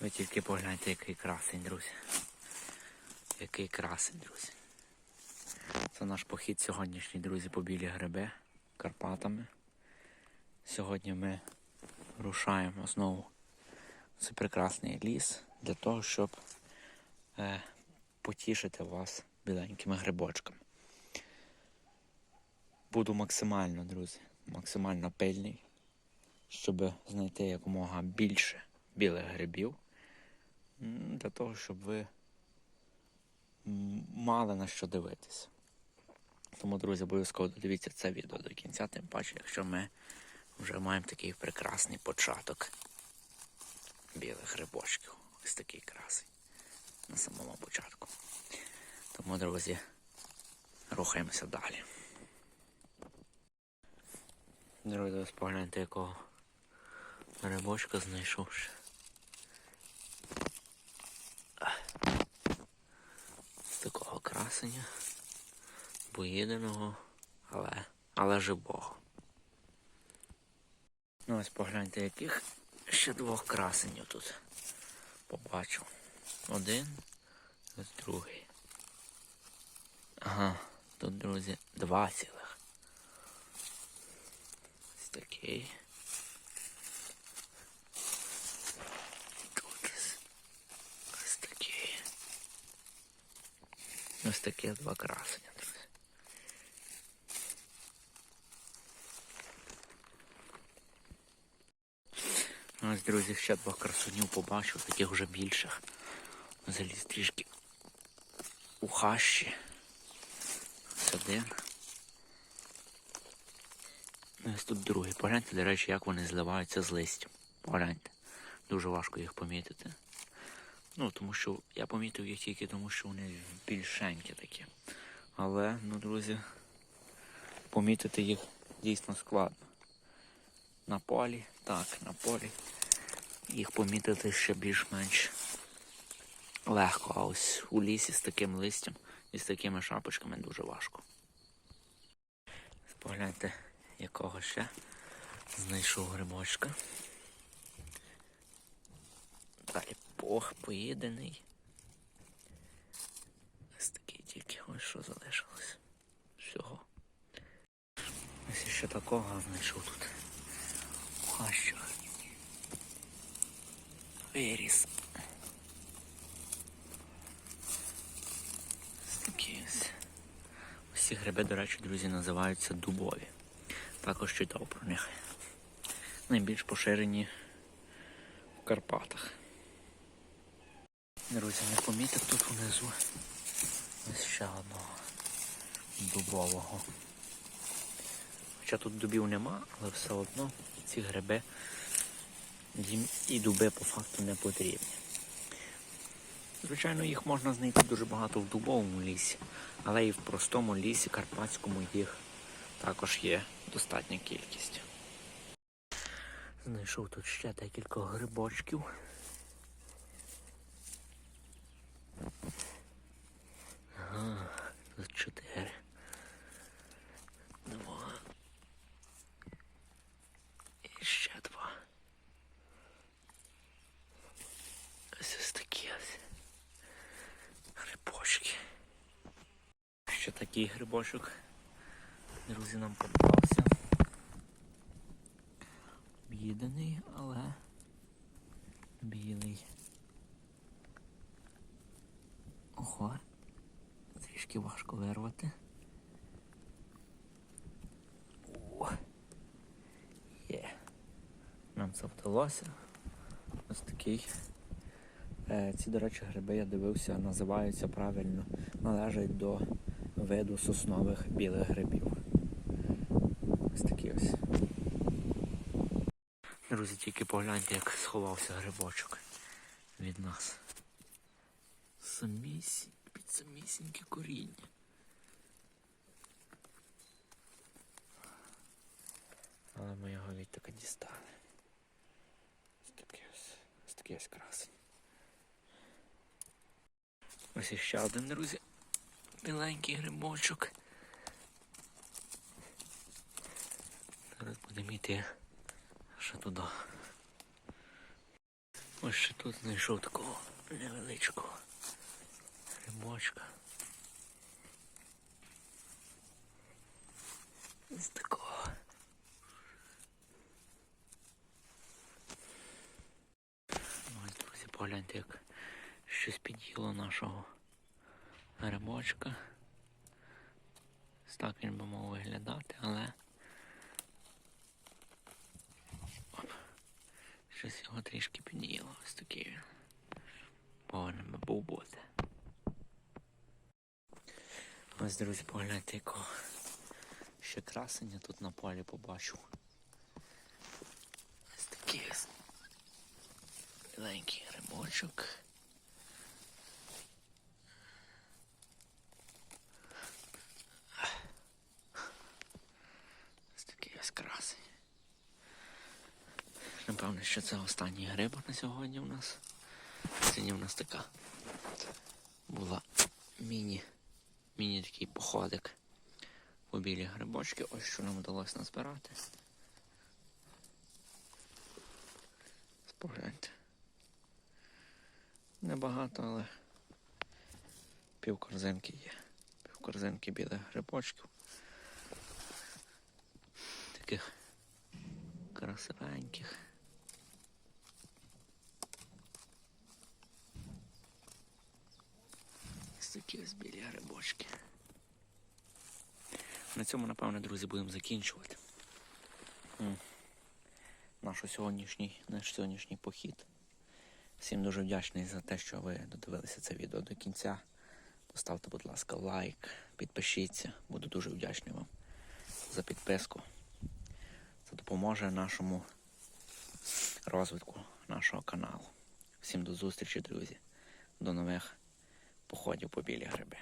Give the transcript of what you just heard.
Ви тільки погляньте, який красень, друзі. Який красень, друзі. Це наш похід сьогоднішній, друзі, по білі гриби Карпатами. Сьогодні ми рушаємо знову в цей прекрасний ліс для того, щоб е, потішити вас біленькими грибочками. Буду максимально, друзі, максимально пильний, щоб знайти якомога більше білих грибів. Для того, щоб ви мали на що дивитися. Тому, друзі, обов'язково додивіться це відео до кінця, тим паче, якщо ми вже маємо такий прекрасний початок білих грибочків. Ось такий красий на самому початку. Тому, друзі, рухаємося далі. Друзі, ось погляньте, якого грибочка знайшов ще. З такого красення, поїденого, але, але живого. Ну ось погляньте, яких ще двох красенів тут побачив. Один, ось другий. Ага, тут, друзі, два цілих. Ось такий. Тут ось, ось такий. Ось такі два красення, друзі. Ось, друзі, ще двох красунів побачив, таких вже більших. Заліз трішки у хащі. Ось один. Ось тут другий. Погляньте, до речі, як вони зливаються з листям. Погляньте. Дуже важко їх помітити. Ну, тому що я помітив їх тільки тому, що вони більшенькі такі. Але, ну, друзі, помітити їх дійсно складно. На полі, так, на полі. Їх помітити ще більш-менш легко. А ось у лісі з таким листям і з такими шапочками дуже важко. Погляньте, якого ще знайшов грибочка. Далі пох поїдений. Ось такий тільки ось що залишилось. Всього. Ось ще такого знайшов тут. У хащах. Виріс. Ось такі ось. Ці гриби, до речі, друзі, називаються дубові. Також читав про них. Найбільш поширені в Карпатах. Друзі, не помітив тут внизу ось ще одного дубового. Хоча тут дубів нема, але все одно ці гриби їм і дуби по факту не потрібні. Звичайно, їх можна знайти дуже багато в дубовому лісі, але і в простому лісі карпатському їх також є достатня кількість. Знайшов тут ще декілька грибочків. Ага, тут чотири. Два. І ще два. Ось ось такі ось. Грибочки. Ще такий грибочок. Друзі, нам попався. Об'їдений, але білий. Ого, трішки важко вирвати. О, є. Нам це вдалося. Ось такий. Е, Ці, до речі, гриби я дивився, називаються правильно, належать до виду соснових білих грибів. Ось такі ось. Друзі, тільки погляньте, як сховався грибочок від нас. Самісінь, під самісіньке коріння. Але ми його відтаки дістали. Ось такий ось, ось такий ось красень. Ось іще один, друзі. Біленький грибочок. Зараз будемо йти ще туди. Ось ще тут знайшов такого невеличкого грибочка. Ось такого. Ось, друзі, погляньте, як щось під'їло нашого грибочка. Ось так він би мав виглядати, але Оп. щось його трішки під'їло. Ось такий він. Повинен би був бути. Ось, друзі, погляньте, якого ще красення тут на полі побачив. Ось такий маленький грибочок. Ось такий ось красень. Напевно, що це останній гриб на сьогодні у нас. Сьогодні у нас така була міні, міні такий походик по білі грибочки. Ось що нам вдалося назбирати. Спогляньте. Небагато, але пів корзинки є. Пів корзинки білих грибочків. Таких красивеньких. Ось такі ось білі грибочки. На цьому, напевно, друзі, будемо закінчувати. Наш сьогоднішній, наш сьогоднішній похід. Всім дуже вдячний за те, що ви додивилися це відео до кінця. Поставте, будь ласка, лайк, підпишіться. Буду дуже вдячний вам за підписку. Це допоможе нашому розвитку нашого каналу. Всім до зустрічі, друзі. До нових походів по білі гриби.